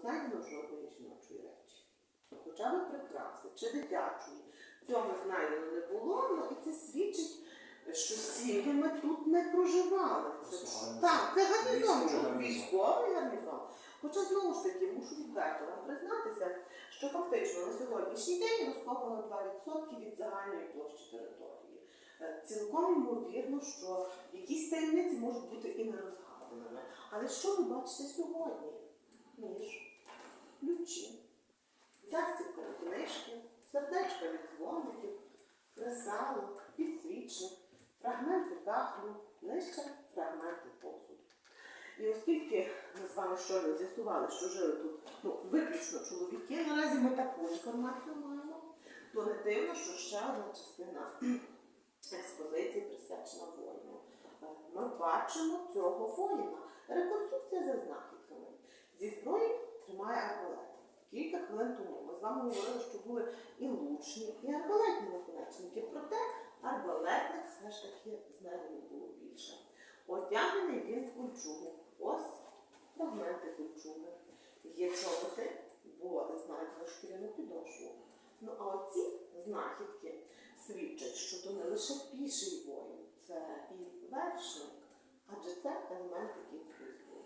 знайдено жодної жіночої речі. Хоча б прикраси чи дитячої. Цього знайдено не було, ну і це свідчить, що сім'ями тут не проживали. Це, так, це гарнізон, Військовий гарнізон. військовий гарнізон. Хоча знову ж таки мушу відверто вам признатися, що фактично на сьогоднішній день розкопано 2% від загальної площі території. Е, Цілком ймовірно, що якісь таємниці можуть бути і не розгаданими. Але що ви бачите сьогодні? Ніж, від дзвоників, кресало, підсвічник, фрагменти кахлю, нижче фрагменти посуду. І оскільки ми з вами щойно з'ясували, що жили тут ну, виключно чоловіки, наразі ми таку інформацію маємо, то не дивно, що ще одна частина експозиції присвячена воїну. Е, Ми бачимо цього воїна. Реконструкція за знахідками. Зі зброї тримає арбалет. Кілька хвилин тому вами говорили, що були і лучні, і арбалетні наконечники. Проте арбалетних все ж таки з знайдено було більше. Одягнений він в кульчугу. Ось фрагменти кульчуги. Є чоботи, бо знайдено шкіряну підошву. Ну а оці знахідки свідчать, що то не лише піший воїн, це і вершник, адже це елементи кінської зброї.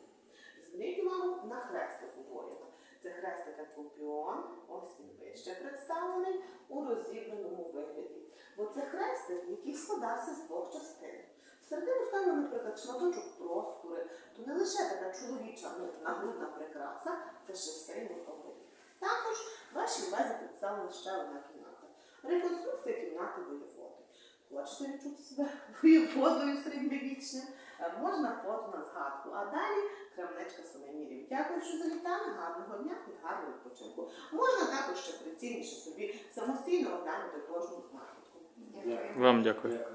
Зверніть увагу на хрестику воїна. Це Акупіон, ось він вище представлений у розібраному вигляді. Бо це хрестик, який складався з двох частин. Всередину ставили, наприклад, шматочок простори, то не лише така чоловіча нагрудна прикраса, це ще сильний оберіг. Також в вашій увазі представлена ще одна кімната. Реконструкція кімнати воєводи. Хочете відчути себе воєводою середньовічним? Е, Можна фото на згадку, а далі крамничка сувенірів. Дякую, що завітали. Гарного дня і гарного відпочинку. Можна також ще прицільніше собі самостійно оглянути кожну знахідку. Вам дякую. Дякую.